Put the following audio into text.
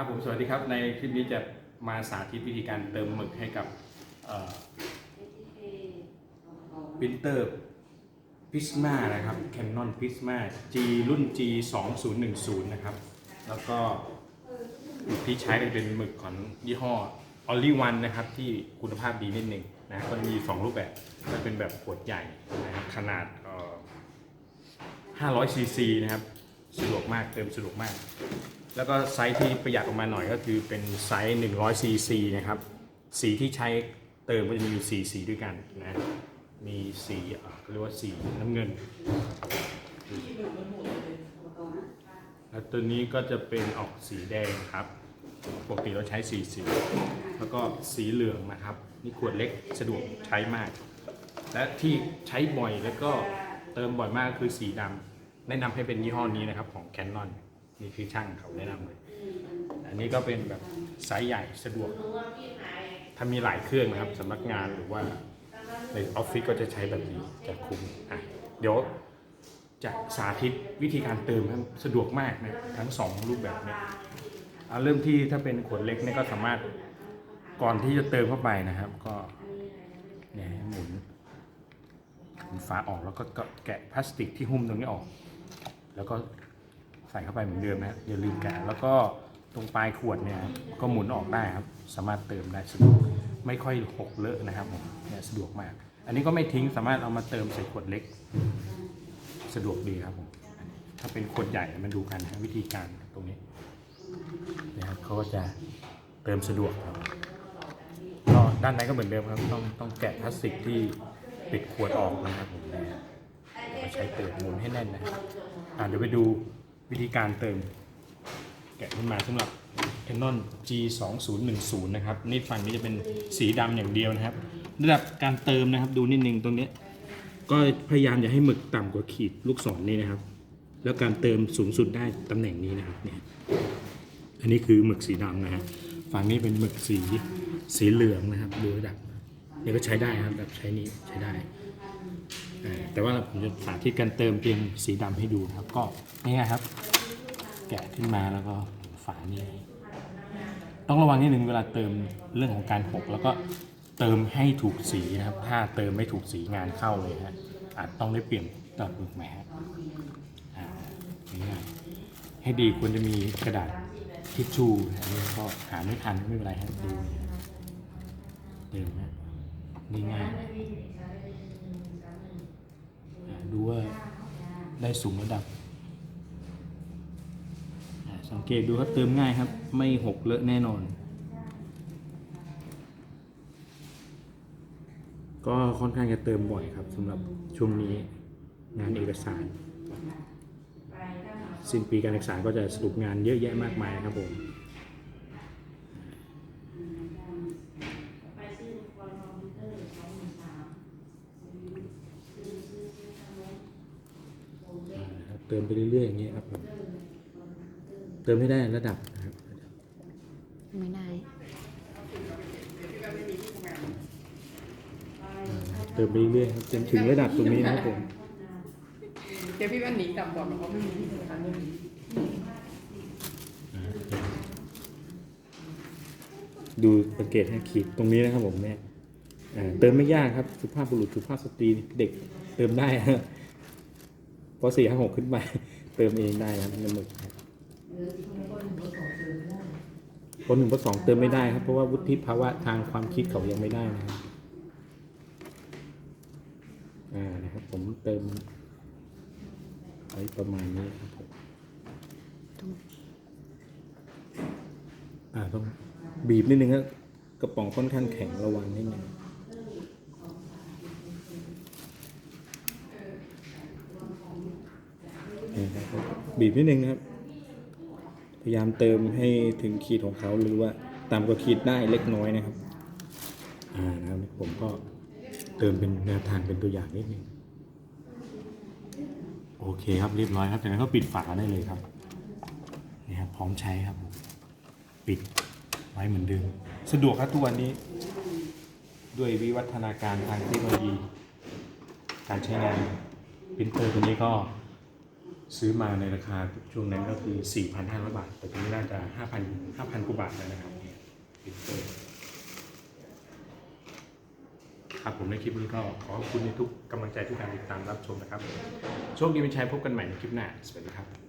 ครับผมสวัสดีครับในคลิปนี้จะมาสาธิตวิธีการเติมหมึกให้กับปรินเตอร์พิสมานะครับ Canon Prisma G รุ่น G 2 0 1 0นะครับ แล้วก็หมึกที่ใช้เป็นหมึกของยี่ห้อ Only One นะครับ ที่คุณภาพดีนิดหนึ่งนะก็มี 2 รูปแบบก็เป็นแบบขวดใหญ่นะครับขนาด500ซีซีนะครับ สะดวกมากเติมสะดวกมาก แล้วก็ไซส์ที่ประหยัดออกมาหน่อยก็คือเป็นไซส์ 100ซีซีนะครับ สีที่ใช้เติมก็จะมีอยู่สีสีด้วยกันนะ มีสีเรียกว่าสีน้ำเงิน แล้วตัวนี้ก็จะเป็นออกสีแดงครับ ปกติเราใช้สีสี แล้วก็สีเหลืองนะครับ นี่ขวดเล็กสะดวกใช้มาก และที่ใช้บ่อยแล้วก็เติมบ่อยมากคือสีดำแนะนำให้เป็นยี่ห้อนี้นะครับของ Canon นี่คือช่างเขาแนะนำเลย อันนี้ก็เป็นแบบไซส์ใหญ่สะดวก ถ้ามีหลายเครื่องนะครับสำนักงานหรือว่าในออฟฟิศก็จะใช้แบบนี้จะคุ้มอะเดี๋ยวจะสาธิตวิธีการเติมครับสะดวกมากนะทั้งสองรูปแบบเนี่ยเอาเริ่มที่ถ้าเป็นขวดเล็กเนี่ยก็สามารถก่อนที่จะเติมเข้าไปนะครับ ก็เนี่ยหมุนหมุนฝาออกแล้วก็แกะพลาสติกที่หุ้มตรงนี้ออก แล้วก็ ใส่เข้าไปเหมือนเดิมนะอย่าลืมแกะแล้วก็ตรงปลายขวดเนี่ยก็หมุนออกได้ครับ สามารถเติมได้สะดวกไม่ค่อยหกเลอะนะครับผมเนี่ยสะดวกมาก อันนี้ก็ไม่ทิ้งสามารถเอามาเติมใส่ขวดเล็ก สะดวกดีครับผมถ้าเป็นขวดใหญ่มาดูกันนะวิธีการตรงนี้นะครับเขาก็จะเติมสะดวกครับก็ด้านในก็เหมือนเดิมครับต้องต้องแกะพลาสติกที่ปิดขวดออกนะครับผมเนี่ยเราใช้เติมหมุนให้แน่นนะอ่าเดี๋ยวไปดู วิธีการเติม แกะขึ้นมาสำหรับ Canon G 2 0 1 0นะครับ นี่ฝั่งนี้จะเป็นสีดำอย่างเดียวนะครับ ระดับการเติมนะครับ ดูนิดนึงตรงนี้ ก็พยายามอย่าให้หมึกต่ำกว่าขีดลูกศรนี่นะครับ แล้วการเติมสูงสุดได้ตำแหน่งนี้นะครับเนี่ยอันนี้คือหมึกสีดำนะฮะฝั่งนี้เป็นหมึกสีสีเหลืองนะครับ ดูระดับนี่ก็ใช้ได้ครับแบบใช้นี้ใช้ได้ แต่ว่าผมจะสาธิตการเติมเพียงสีดำให้ดูนะครับ ก็นี่ไงครับ แกะขึ้นมาแล้วก็ฝานี่ต้องระวังนิดนึงเวลาเติมเรื่องของการหกแล้วก็เติมให้ถูกสีนะครับ ถ้าเติมไม่ถูกสีงานเข้าเลยฮะอาจต้องได้เปลี่ยนตัดหมึกใหม่ฮะอ่าง่ายให้ดีควรจะมีกระดาษทิชชู่นะนี่ก็หาไม่ทันไม่เป็นไรฮะดูเติมฮะนี่ง่าย ดูว่าได้สูงระดับอ่าสังเกตดูครับเติมง่ายครับ ไม่หกเลอะแน่นอน ก็ค่อนข้างจะเติมบ่อยครับสำหรับช่วงนี้งานเอกสาร สิ้นปีการศึกษาก็จะสรุปงานเยอะแยะมากมายครับผม อ่า นะครับเติมไปเรื่อยๆอย่างเงี้ยครับผมเติมให้ได้ระดับนะครับไม่ได้เติมไปเรื่อยๆครับจนถึงระดับตรงนี้นะครับผมเดี๋ยวพี่แว่นหนีกลับก่อนเพราะไม่มีที่ทางนี้อ่าดูสังเกตให้ขีดตรงนี้นะครับผมเนี่ยอ่าเติมไม่ยากครับสุภาพบุรุษสุภาพสตรีเด็กเติมได้ครับ พอสี่ห้าหกขึ้นไปเติมเองได้ครับน้ำหมึกครับคนหนึ่งพอสองเติมไม่ได้ครับ เพราะว่าวุฒิภาวะทางความคิดเขายังไม่ได้นะครับอ่านะครับ ผมเติมไว้ประมาณนี้ครับผมอ่าต้องบีบนิดนึงครับกระป๋องค่อนข้างแข็งระวังนิดนึงนี่ครั บีบนิดนึงนะครับ พยายามเติมให้ถึงขีดของเขาหรือว่าต่ำกว่าขีดได้เล็กน้อยนะครับ อ่านะครับผมก็เติมเป็นแนวทางเป็นตัวอย่างนิดนึงโอเคครับเรียบร้อยครับจากนั้นก็ปิดฝาได้เลยครับนี่ครับพร้อมใช้ครับผมปิดไว้เหมือนเดิมสะดวกครับทุกวันนี้ ด้วยวิวัฒนาการทางเทคโนโลยี การใช้งานปรินเตอร์ตัวนี้ก็ ซื้อมาในราคาช่วงนั้นก็คือ 4,500 บาท แต่ตอนนี้น่าจะ 5,000 5,000กว่าบาทแล้วนะครับพิเตอร์ครับผมในคลิปนี้ก็ขอขอบคุณในทุกกำลังใจทุกการติดตามรับชมนะครับ โชคดีเป็นชัยพบกันใหม่ในคลิปหน้า สวัสดีครับ